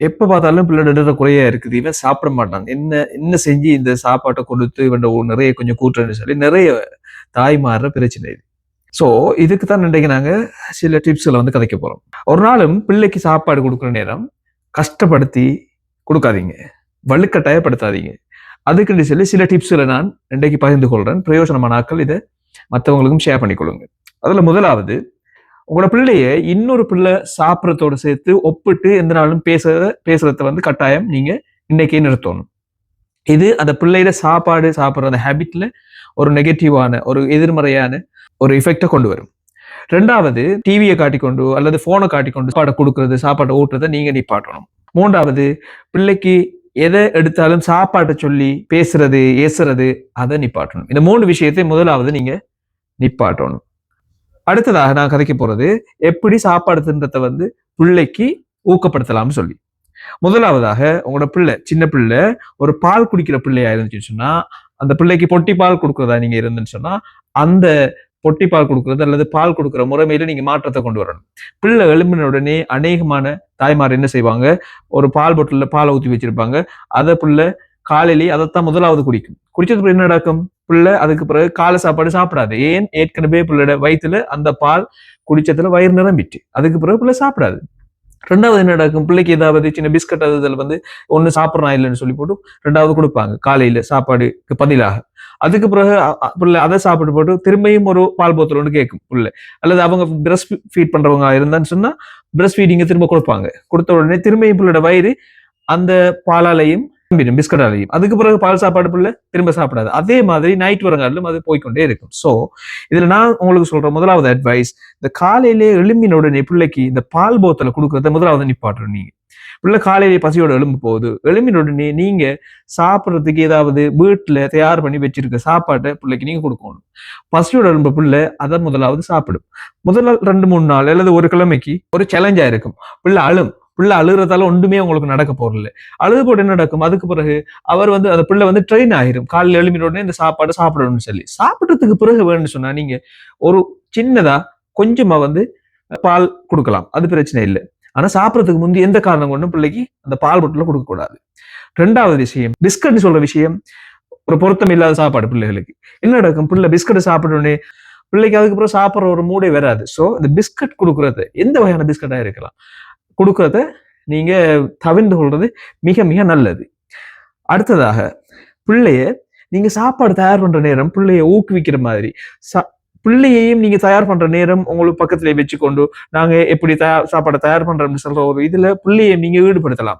எப்போ பார்த்தாலும் பிள்ளை இடற குறையா இருக்குது. இவன் சாப்பிட மாட்டான். என்ன என்ன செஞ்சு இந்த சாப்பாட்டை கொடுத்து இவன் நிறைய கொஞ்சம் கூட்டுறேன்னு சொல்லி நிறைய தாய் மாறுற பிரச்சனை இது. ஸோ இதுக்கு தான் இன்றைக்கு நாங்கள் சில டிப்ஸ்களை வந்து கதைக்க போகிறோம் ஒரு நாளும் பிள்ளைக்கு சாப்பாடு கொடுக்குற நேரம் கஷ்டப்படுத்தி கொடுக்காதீங்க. வலுக்கட்டாயப்படுத்தாதீங்க. அதுக்குன்னு சொல்லி சில டிப்ஸ்களை நான் இன்றைக்கு பகிர்ந்து கொள்கிறேன் பிரயோஜனமான ஆட்கள் இதை மற்றவங்களுக்கும் ஷேர் பண்ணிக்கொள்ளுங்க அதில் முதலாவது உங்களோட பிள்ளைய இன்னொரு பிள்ளை சாப்பிட்றதோட சேர்த்து ஒப்பிட்டு எந்த நாளும் பேசுறத பேசுறத வந்து கட்டாயம் நீங்க இன்னைக்கே நிறுத்தணும். இது அந்த பிள்ளையில சாப்பாடு சாப்பிட்ற அந்த ஹேபிட்ல ஒரு நெகட்டிவான ஒரு எதிர்மறையான ஒரு எஃபெக்டை கொண்டு வரும். ரெண்டாவது டிவியை காட்டிக்கொண்டு அல்லது போனை காட்டிக்கொண்டு சாப்பாடை கொடுக்கறது சாப்பாட்டை ஊட்டுறதை நீங்க நிப்பாட்டணும். மூன்றாவது பிள்ளைக்கு எதை எடுத்தாலும் சாப்பாட்டை சொல்லி பேசுறது ஏசுறது அதை நிப்பாட்டணும். இந்த மூணு விஷயத்தை முதலாவது நீங்க நிப்பாட்டணும். அடுத்ததாக நான் கதைக்க போறது எப்படி சாப்பாடு தின்றத்தை வந்து பிள்ளைக்கு ஊக்கப்படுத்தலாம்னு சொல்லி. முதலாவதாக உங்களோட பிள்ளை சின்ன பிள்ளை ஒரு பால் குடிக்கிற பிள்ளையா இருந்துச்சுன்னு சொன்னா அந்த பிள்ளைக்கு பொட்டி பால் கொடுக்குறதா நீங்க இருந்துன்னு சொன்னா அந்த பொட்டி பால் கொடுக்கறது அல்லது பால் கொடுக்குற முறைமையில நீங்க மாற்றத்தை கொண்டு வரணும். பிள்ளை எழும்பின உடனே அநேகமான தாய்மார் என்ன செய்வாங்க? ஒரு பால் பொட்டில பாலை ஊற்றி வச்சிருப்பாங்க. அதை பிள்ளை காலையிலேயே அதைத்தான் முதலாவது குடிக்கும். குடிச்சது என்ன நடக்கும்? பிள்ளை அதுக்கு பிறகு காலை சாப்பாடு சாப்பிடாது. ஏன்? ஏற்கனவே பிள்ளையோட வயிற்றுல அந்த பால் குடிச்சதுல வயிறு நிரம்பிட்டு. அதுக்கு பிறகு பிள்ளை சாப்பிடாது. ரெண்டாவது என்ன நடக்கும்? பிள்ளைக்கு ஏதாவது சின்ன பிஸ்கட் அது இதில் வந்து ஒன்று சாப்பிட்றான் இல்லைன்னு சொல்லி போட்டு ரெண்டாவது கொடுப்பாங்க. காலையில சாப்பாடுக்கு பதிலாக. அதுக்கு பிறகு பிள்ளை அதை சாப்பிட்டு போட்டு திரும்பியும் ஒரு பால் போத்தல் ஒன்று கேட்கும் பிள்ளை. அல்லது அவங்க பிரஸ் ஃபீட் பண்றவங்க இருந்தான்னு சொன்னா பிரஸ் ஃபீடிங்க திரும்ப கொடுப்பாங்க. கொடுத்த உடனே திரும்பியும் பிள்ளையோட வயிறு அந்த பாலாலையும் நம்பிடும் பிஸ்கட்டாலையும் அதுக்கு பிறகு பால் சாப்பாடு பிள்ளை திரும்ப சாப்பிடாது. அதே மாதிரி நைட் வரங்காலும் அது போய்க்கொண்டே இருக்கும். ஸோ இதில் நான் உங்களுக்கு சொல்ற முதலாவது அட்வைஸ் இந்த காலையிலே எலும்பினுடனே பிள்ளைக்கு இந்த பால் போத்தலை கொடுக்கறத முதலாவது நிப்பாட்டணும் நீங்க. பிள்ளை காலையிலே பசியோட எலும்பு போகுது. எலும்பினோடனே நீங்க சாப்பிட்றதுக்கு ஏதாவது வீட்டில் தயார் பண்ணி வச்சிருக்க சாப்பாட்டை பிள்ளைக்கு நீங்க கொடுக்கணும். பசியோட எலும்பு பிள்ளை அதை முதலாவது சாப்பிடும். முதல்ல ரெண்டு மூணு நாள் அல்லது ஒரு கிழமைக்கு ஒரு சேலஞ்சா இருக்கும். பிள்ளை அழும். பிள்ளை அழுகிறதால ஒன்றுமே உங்களுக்கு நடக்க போறதில்ல. அழுது போட்டு என்ன நடக்கும். அதுக்கு பிறகு அவர் வந்து அந்த பிள்ளை வந்து ட்ரெயின் ஆயிரும். காலையில் எழுப்பின உடனே இந்த சாப்பாடு சாப்பிடணும்னு சொல்லி. சாப்பிட்றதுக்கு பிறகு வேணும்னு சொன்னா நீங்க ஒரு சின்னதா கொஞ்சமா வந்து பால் கொடுக்கலாம். அது பிரச்சனை இல்லை. ஆனா சாப்பிட்றதுக்கு முந்தி எந்த காரணம் கொண்டும் பிள்ளைக்கு அந்த பால் பொட்டில் கொடுக்க கூடாது. ரெண்டாவது விஷயம் பிஸ்கட்னு சொல்ற விஷயம் ஒரு பொருத்தம் இல்லாத சாப்பாடு பிள்ளைகளுக்கு. என்ன நடக்கும்? பிள்ளை பிஸ்கட் சாப்பிட்ட உடனே பிள்ளைக்கு அதுக்கப்புறம் சாப்பிட்ற ஒரு மூடே வராது. ஸோ இந்த பிஸ்கட் கொடுக்கறது எந்த வகையான பிஸ்கட்டா இருக்கலாம்? கொடுக்கறத. நீங்க தவிர்ந்து கொள்றது மிக மிக நல்லது. அடுத்ததாக பிள்ளைய நீங்க சாப்பாடு தயார் பண்ற நேரம் பிள்ளைய ஊக்குவிக்கிற மாதிரி. சா- பிள்ளையையும் நீங்க தயார் பண்ற நேரம் உங்களுக்கு பக்கத்துல வச்சுக்கொண்டு நாங்க எப்படி தயார் சாப்பாடை தயார் பண்ணுறோம்னு சொல்ற ஒரு இதுல பிள்ளையை நீங்க ஈடுபடுத்தலாம்.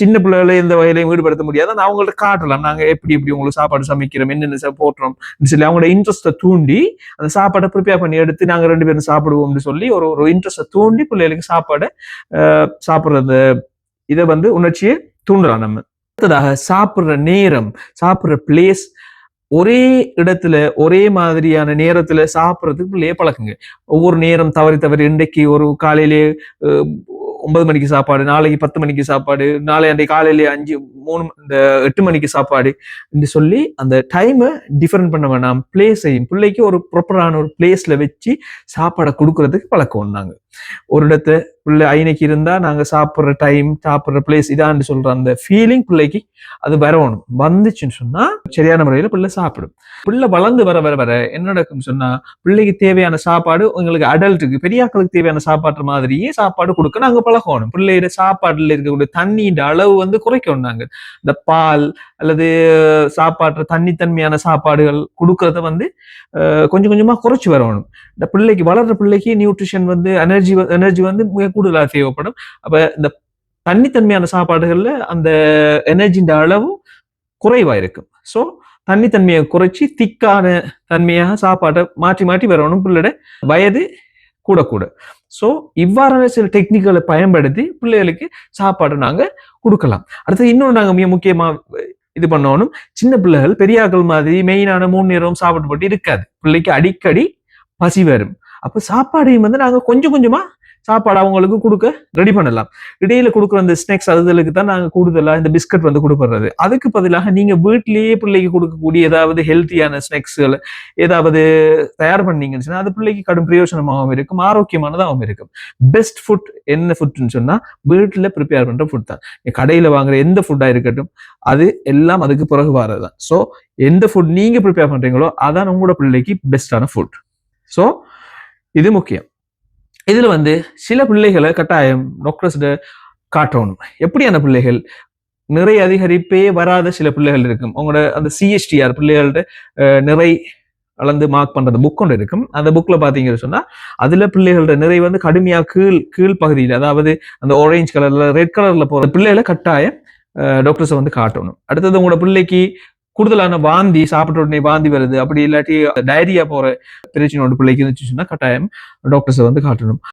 சின்ன பிள்ளைகளை எந்த வகையிலையும் ஈடுபடுத்த முடியாது. நான் அவங்கள்ட்ட காட்டலாம். நாங்க எப்படி எப்படி உங்களுக்கு சாப்பாடு சமைக்கிறோம் என்னென்ன போட்டுறோம் சொல்லி அவங்களோட இன்ட்ரெஸ்ட்டை தூண்டி அந்த சாப்பாடை ப்ரிப்பேர் பண்ணி எடுத்து நாங்க ரெண்டு பேரும் சாப்பிடுவோம்னு சொல்லி ஒரு ஒரு இன்ட்ரெஸ்ட்டை தூண்டி பிள்ளைகளுக்கு சாப்பாடை சாப்பிட்றது இதை வந்து உணர்ச்சியை தூண்டலாம் நம்ம. அடுத்ததாக சாப்பிடுற நேரம் சாப்பிடுற பிளேஸ் ஒரே இடத்துல ஒரே மாதிரியான நேரத்துல சாப்பிட்றதுக்கு பிள்ளைய பழக்குங்க. ஒவ்வொரு நேரம் தவறி தவறி இன்றைக்கு ஒரு காலையிலே ஒன்பது மணிக்கு சாப்பாடு நாளைக்கு பத்து மணிக்கு சாப்பாடு நாளை அன்றைக்கு காலையிலே அஞ்சு மூணு இந்த எட்டு மணிக்கு சாப்பாடு என்று சொல்லி அந்த டைமை டிஃபரெண்ட் பண்ண வேணாம். பிளேஸையும் பிள்ளைக்கு ஒரு ப்ராப்பரான ஒரு பிளேஸ்ல வச்சு சாப்பாடை கொடுக்கறதுக்கு பழக்கம் நாங்கள் ஒரு இடத்த பிள்ளை ஐநைக்கு இருந்தா நாங்க சாப்பிட்ற டைம் சாப்பிட்ற பிளேஸ் இதான்னு சொல்ற அந்த ஃபீலிங் பிள்ளைக்கு அது வரணும். வந்துச்சுன்னு சொன்னா சரியான முறையில பிள்ளை சாப்பிடும். பிள்ளை வளர்ந்து வர வர வர என்ன நடக்கும் சொன்னா பிள்ளைக்கு தேவையான சாப்பாடு உங்களுக்கு அடல்ட்டுக்கு பெரியாக்களுக்கு தேவையான சாப்பாட்டு மாதிரியே சாப்பாடு கொடுக்க நாங்க பழகணும். பிள்ளையோட சாப்பாடுல இருக்கக்கூடிய தண்ணியின் அளவு வந்து குறைக்கணும் நாங்க. இந்த பால் அல்லது சாப்பாட்டு தண்ணித்தன்மையான சாப்பாடுகள் கொடுக்கறத வந்து கொஞ்சம் கொஞ்சமா குறைச்சு வரணும். இந்த பிள்ளைக்கு வளர்ற பிள்ளைக்கு நியூட்ரிஷன் வந்து எனர்ஜி எனர்ஜி வந்து மிக கூடுதலாக தேவைப்படும். அப்போ இந்த தண்ணித்தன்மையான சாப்பாடுகளில் அந்த எனர்ஜின்ற அளவும் குறைவாக இருக்கும் ஸோ தண்ணித்தன்மையை குறைச்சி திக்கான தன்மையாக சாப்பாட்டை மாற்றி மாற்றி வரணும் பிள்ளைட வயது கூட கூட ஸோ இவ்வாறான சில டெக்னிக்களை பயன்படுத்தி பிள்ளைகளுக்கு சாப்பாடு நாங்கள் கொடுக்கலாம். அடுத்து இன்னொன்று நாங்கள் மிக முக்கியமாக இது பண்ணணும். சின்ன பிள்ளைகள் பெரியாக்கள் மாதிரி மெயினான மூணு நேரம் சாப்பிட்டு போட்டு இருக்காது. பிள்ளைக்கு அடிக்கடி பசி வரும். அப்போ சாப்பாடையும் வந்து நாங்கள் கொஞ்சம் கொஞ்சமாக சாப்பாடு அவங்களுக்கு கொடுக்க ரெடி பண்ணலாம். இடையில கொடுக்குற அந்த ஸ்நாக்ஸ் அதுகளுக்கு தான் நாங்கள் கூடுதலாக இந்த பிஸ்கட் வந்து கொடுக்கறது. அதுக்கு பதிலாக நீங்கள் வீட்டிலேயே பிள்ளைக்கு கொடுக்கக்கூடிய ஏதாவது ஹெல்த்தியான ஸ்நாக்ஸ்கள் ஏதாவது தயார் பண்ணீங்கன்னு சொன்னால் அது பிள்ளைக்கு கடும் பிரயோஜனமாகவும் இருக்கும் ஆரோக்கியமானதாகவும் இருக்கும். பெஸ்ட் ஃபுட் என்ன ஃபுட்னு சொன்னால் வீட்டில் ப்ரிப்பேர் பண்ணுற ஃபுட் தான். கடையில் வாங்குற எந்த ஃபுட்டாக இருக்கட்டும் அது எல்லாம் அதுக்கு பிறகு வரதுதான் ஸோ எந்த ஃபுட் நீங்கள் ப்ரிப்பேர் பண்ணுறீங்களோ அதான் உங்களோட பிள்ளைக்கு பெஸ்டான ஃபுட் ஸோ இது முக்கியம். இதுல வந்து சில பிள்ளைகளை கட்டாயம் டாக்டர்ஸ்ட காட்டணும். எப்படியான பிள்ளைகள் நிறை அதிகரிப்பே வராத சில பிள்ளைகள் இருக்கும்? உங்களோட அந்த சிஎஸ்டிஆர் பிள்ளைகள்ட அஹ், நிறை அளந்து மார்க் பண்றது புக் ஒன்று இருக்கும். அந்த புக்ல பாத்தீங்கன்னு சொன்னா அதுல பிள்ளைகளோட நிறை வந்து கடுமையா கீழ் கீழ் பகுதியில் அதாவது அந்த ஆரஞ்சு கலர்ல ரெட் கலர்ல போற பிள்ளைகளை கட்டாயம் டாக்டர்ஸை வந்து காட்டணும். அடுத்தது உங்களோட பிள்ளைக்கு கூடுதலான வாந்தி சாப்பிட்ட உடனே வாந்தி வருது. அப்படி இல்லாட்டி டயரியா போற பிரச்சனையோட பிள்ளைக்கு இருந்துச்சுன்னா கட்டாயம் டாக்டர்ஸை வந்து காட்டணும்.